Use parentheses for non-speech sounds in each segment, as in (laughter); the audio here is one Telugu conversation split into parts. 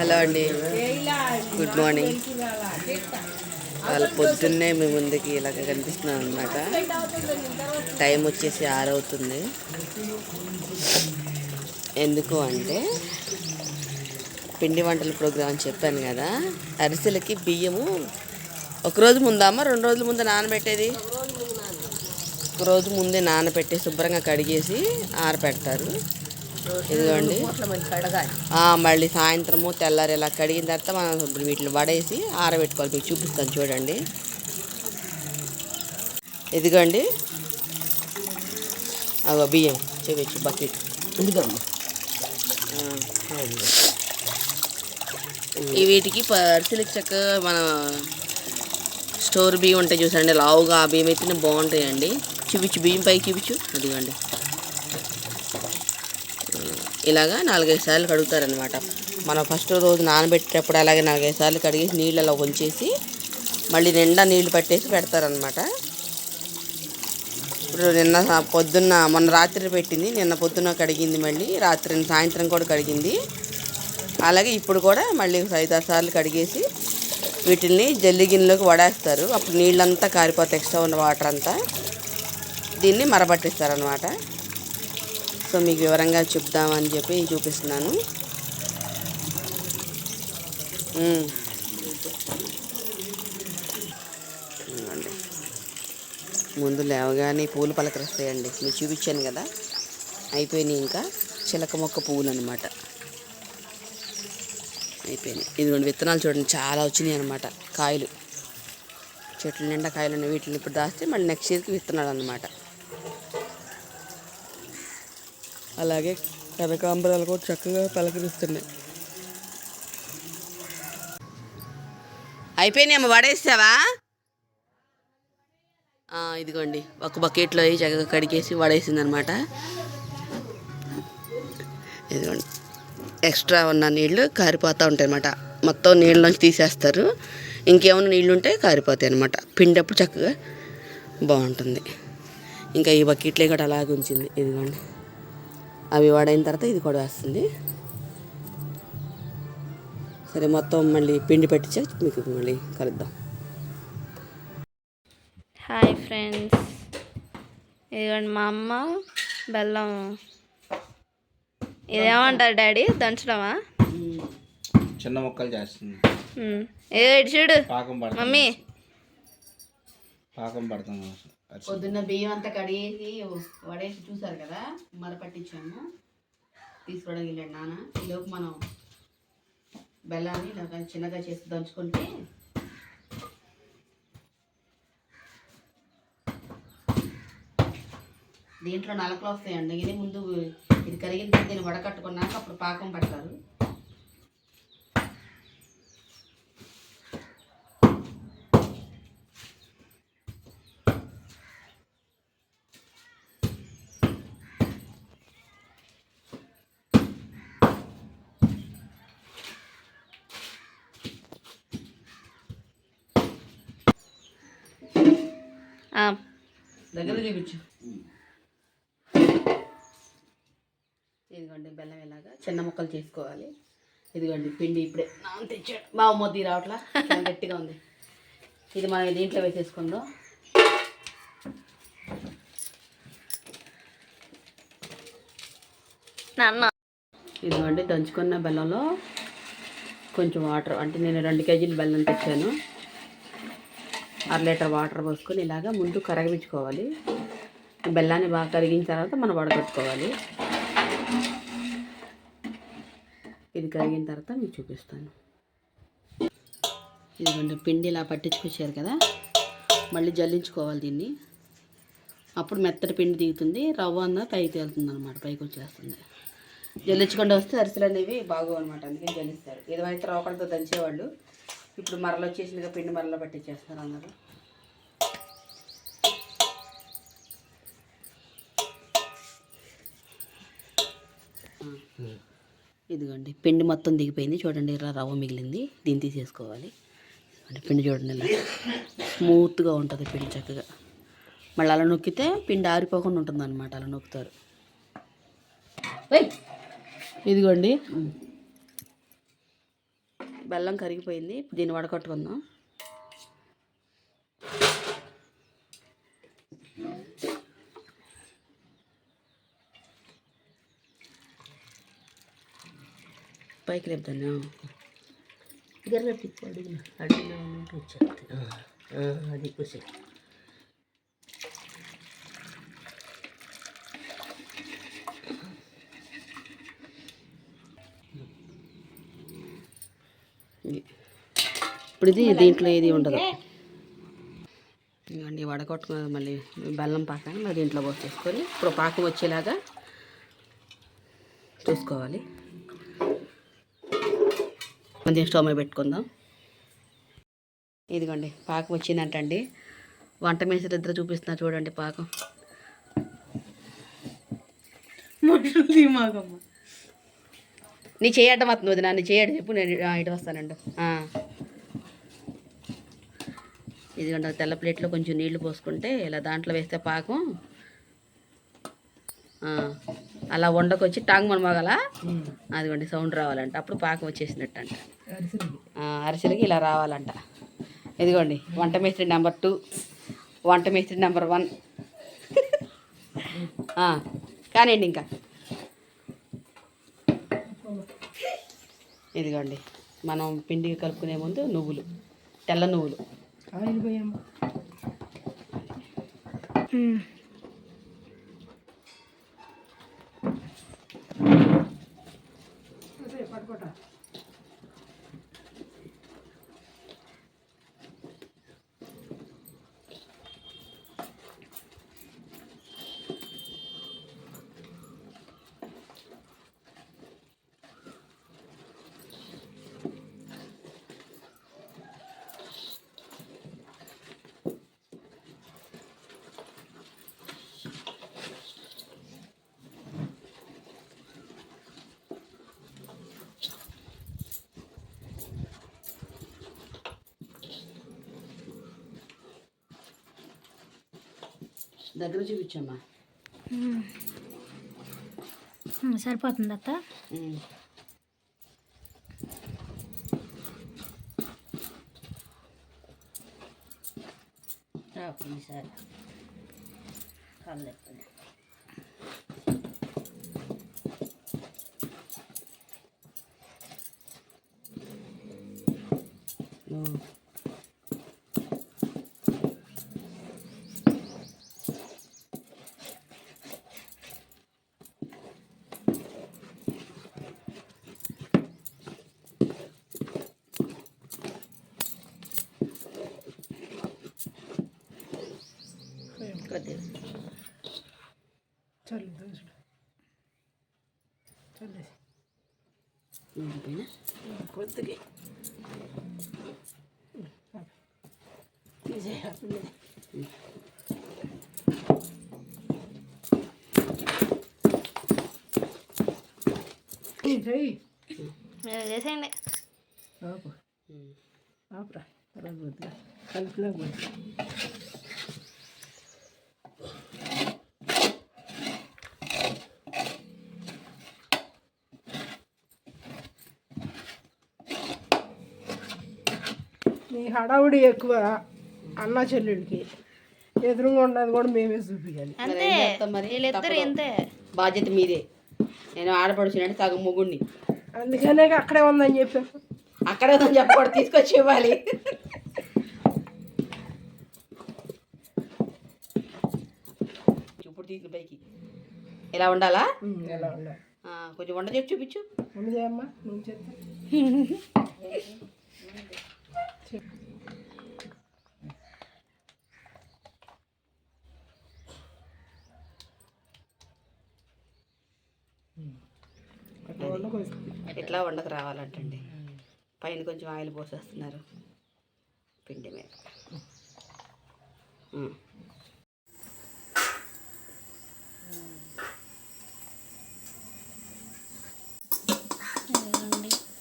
హలో అండి. గుడ్ మార్నింగ్ వాళ్ళ పొద్దున్నే మీ ముందుకి ఇలాగ కనిపిస్తున్నాం అనమాట టైం వచ్చేసి ఆరవుతుంది ఎందుకు అంటే పిండి వంటల ప్రోగ్రాం చెప్పాను కదా. అరిసెలకి బియ్యము ఒక రోజు ముందామా రెండు రోజుల ముందు నానబెట్టేది? ఒక రోజు ముందే నానబెట్టి శుభ్రంగా కడిగేసి ఆరపెడతారు. ఇదిగోండి. ఆ, మళ్ళీ సాయంత్రము తెల్లారి ఇలా కడిగిన తర్వాత మనం ఇప్పుడు వీటిని వడేసి ఆరబెట్టుకోవాలి. మీకు చూపిస్తాను చూడండి. ఇదిగోండి. అగో బియ్యం. చూపించు బకెట్. ఈ వీటికి పరిశీలికి చక్కగా మన స్టోర్ బియ్యం ఉంటాయి చూసండి లావుగా ఆ బియ్యం అయితే బాగుంటాయండి. చూపించు బియ్యం పైకి చూపించు. అదిగోండి ఇలాగా నాలుగైదు సార్లు కడుగుతారనమాట మనం ఫస్ట్ రోజు నానబెట్టేటప్పుడు అలాగే నాలుగైదు సార్లు కడిగేసి నీళ్ళలో ఉంచేసి మళ్ళీ నిండా నీళ్ళు పట్టేసి పెడతారనమాట ఇప్పుడు నిన్న పొద్దున్న మొన్న రాత్రి పెట్టింది నిన్న పొద్దున్న కడిగింది మళ్ళీ రాత్రి సాయంత్రం కూడా కడిగింది. అలాగే ఇప్పుడు కూడా మళ్ళీ ఐదు ఆరు సార్లు కడిగేసి వీటిని జల్లి గిన్నెలోకి వడేస్తారు. అప్పుడు నీళ్ళంతా కారిపోతాయి ఎక్స్ట్రా ఉన్న వాటర్ అంతా దీన్ని మరబట్టిస్తారనమాట సో మీకు వివరంగా చెప్దామని చెప్పి చూపిస్తున్నాను. ముందు లేవగానే పూలు పలకరిస్తాయండి. మీకు చూపించాను కదా. అయిపోయినాయి ఇంకా. చిలక మొక్క పువ్వులు అనమాట అయిపోయినాయి. ఇదిగోండి విత్తనాలు చూడండి. చాలా వచ్చినాయి అనమాట కాయలు. చెట్ల నిండా కాయలు ఉన్నాయి. వీటిని ఇప్పుడు దాస్తే మళ్ళీ నెక్స్ట్ ఇయర్కి విత్తనాలు అనమాట అలాగే కనకాంబరాలు కూడా చక్కగా పలకరిస్తున్నాయి. అయిపోయినాయమ్మ వడేస్తావా? ఆ, ఇదిగోండి ఒక బకెట్లో వేసి చక్కగా కడిగేసి వడేసింది అనమాట ఇదిగోండి ఎక్స్ట్రా ఉన్న నీళ్ళు కారిపోతూ ఉంటాయి అన్నమాట మొత్తం నీళ్ళలోంచి తీసేస్తారు. ఇంకేమైనా నీళ్ళు ఉంటే కారిపోతాయి అనమాట పిండప్పుడు చక్కగా బాగుంటుంది. ఇంకా ఈ బకెట్లే కూడా అలాగే ఉంచింది. ఇదిగోండి. అవి వాడైన తర్వాత ఇది కూడా వేస్తుంది. సరే మొత్తం మళ్ళీ పిండి పెట్టించా మీకు మళ్ళీ కలుద్దాం. Hi friends. ఇదిగోండి మా అమ్మ బెల్లం. ఇదేమంటారు డాడీ? దంచడమా? చిన్న ముక్కలు చేస్తుంది. ఉమ్. ఏ ఇటు చూడు. మమ్మీ. పాకం పడతాం పొద్దున్న బియ్యం అంతా కడిగేసి వడేసి చూసారు కదా మర పట్టించాము. తీసుకోవడానికి వెళ్ళాడు నాన్న. ఈలోపు మనం బెల్లాన్ని ఇలా చిన్నగా చేసి దంచుకుంటే దీంట్లో నలకలు వస్తాయండి. ఇది ముందు ఇది కరిగిన తర్వాత దీన్ని వడకట్టుకున్నాక అప్పుడు పాకం పడతారు. దగ్గర చూపించు. ఇదిగోండి బెల్లం ఇలాగా చిన్న ముక్కలు చేసుకోవాలి. ఇదిగోండి పిండి ఇప్పుడే. నాన్న తెచ్చాడు. మా మొద్ది రావట్లా? చాలా గట్టిగా ఉంది. ఇది మనం దీంట్లో వేసేసుకుందాం. నాన్న. ఇదిగోండి దంచుకున్న బెల్లంలో కొంచెం వాటర్. అంటే నేను రెండు కేజీలు బెల్లం తెచ్చాను. అర లీటర్ వాటర్ పోసుకొని ఇలాగా ముందు కరగించుకోవాలి బెల్లాన్ని బాగా కరిగిన తర్వాత మనం వడగట్టుకోవాలి ఇది కరిగిన తర్వాత మీకు చూపిస్తాను. ఇదిగోండి పిండి ఇలా పట్టించుకొచ్చారు కదా. మళ్ళీ జల్లించుకోవాలి దీన్ని. అప్పుడు మెత్తటి పిండి దిగుతుంది. రవ్వ అన్న పైకి తేలుతుంది అనమాట పైకి వచ్చేస్తుంది. జల్లించకుండా వస్తే అరిసెలు అనేవి బాగోవు అనమాట అందుకని జల్లిస్తారు. ఇదివైతే కడతో దంచేవాళ్ళు. ఇప్పుడు మరలు వచ్చేసిందిగా పిండి మరలో పట్టించేస్తారు అందరూ. ఇదిగోండి పిండి మొత్తం దిగిపోయింది. చూడండి ఇలా రవ్వ మిగిలింది. దీన్ని తీసేసుకోవాలి. పిండి చూడండి ఇలా స్మూత్గా ఉంటుంది పిండి చక్కగా. మళ్ళీ అలా నొక్కితే పిండి ఆరిపోకుండా ఉంటుంది అనమాట అలా నొక్కుతారు. ఇదిగోండి. బెల్లం కరిగిపోయింది. దీన్ని వడకట్టుకుందాం. పైకి లేపుతాను గర్ర తిప్పు అది కూర్చో ఇది. ఇప్పుడు ఇది దీంట్లో ఏది ఉండదు. ఇవ్వండి వడగొట్టుకున్నది మళ్ళీ బెల్లం పాకాన్ని మరి దీంట్లో పోసేసుకొని ఇప్పుడు పాకం వచ్చేలాగా చూసుకోవాలి. కొంచెం స్టవ్ మీద పెట్టుకుందాం. ఇదిగోండి పాకం వచ్చిందంటండి. వంట మేసరి ఇద్దరు చూపిస్తున్నా చూడండి పాకం. నీ చేయడం వస్తుంది వదిన నీ చేయడం చెప్పు నేను ఇటు వస్తానండు. ఆ. ఇదిగోండి తెల్ల ప్లేట్లో కొంచెం నీళ్ళు పోసుకుంటే ఇలా దాంట్లో వేస్తే పాకం. అలా వండకొచ్చి టాంగ్ మన మగల. అదిగోండి సౌండ్ రావాలంట. అప్పుడు పాకం వచ్చేసినట్టు అంట అరిసెలకి ఇలా రావాలంట. ఇదిగోండి వంట మేస్త్రి నెంబర్ టూ. వంట మేస్త్రి నెంబర్ వన్. కానివ్వండి ఇంకా. ఇదిగోండి మనం పిండి కలుపుకునే ముందు నువ్వులు తెల్ల నువ్వులు. ఆయిల్ పోయమ్మ దగ్గర చూపించమ్మా. సరిపోతుంది అత్త. ఈసారి కళ్ళు ఉమ్. కొద్దిగా. చల్లు దోసుడు చల్లేసి. ఉడికిపోయినా కొద్దిగా. చేసేయండి. ఆపు. ఆపురా. నీ హడావుడి ఎక్కువ అన్న చెల్లెడికి ఎదురుగా ఉన్నది కూడా మేమే చూపించాలి మరి అంతే. ఏం చేస్తాం మరి? వీళ్ళిద్దరు తప్పదు. ఇంతే. బాధ్యత మీదే. నేను ఆడపడుచునంటే సగం ముగ్గుడిని అందుకనే అక్కడే ఉందని చెప్పాను అక్కడే ఉందని చెప్పకూడదు తీసుకొచ్చి ఇవ్వాలి. ఇప్పుడు తీసి పైకి. ఇలా ఉండాలా? ఎలా ఉండాలి? ఆ, కొంచెం వంట చెప్పి చూపించు. ముందు చేయమ్మా నువ్వు చెప్తా (laughs) వండుకోవచ్చు ఎట్లా వండకు రావాలంటండి. పైన కొంచెం ఆయిల్ పోసేస్తున్నారు. పిండి మీద.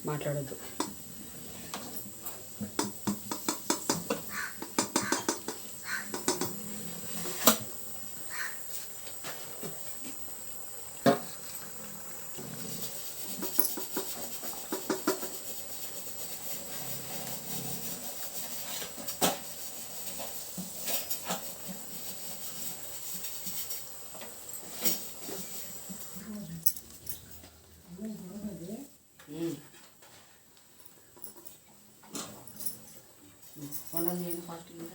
మాట్లాడద్దు. continue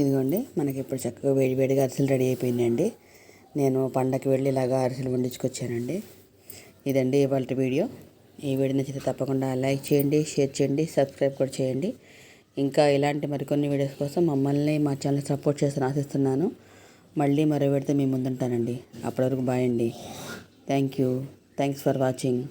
ఇదిగోండి మనకి ఇప్పుడు చక్కగా వేడి వేడిగా అరిసెలు రెడీ అయిపోయిందండి నేను పండగకి వెళ్ళి ఇలాగా అరిసెలు వండించుకొచ్చానండి. ఇదండి ఇవాళ వీడియో. ఈ వీడియో నచ్చితే తప్పకుండా లైక్ చేయండి షేర్ చేయండి సబ్స్క్రైబ్ కూడా చేయండి. ఇంకా ఇలాంటి మరికొన్ని వీడియోస్ కోసం మమ్మల్ని మా ఛానల్ సపోర్ట్ చేస్తాను ఆశిస్తున్నాను. మళ్ళీ మరో వీడితో మీ ముందుంటానండి. అప్పటి వరకు బాయ్ అండి. Thank you thanks for watching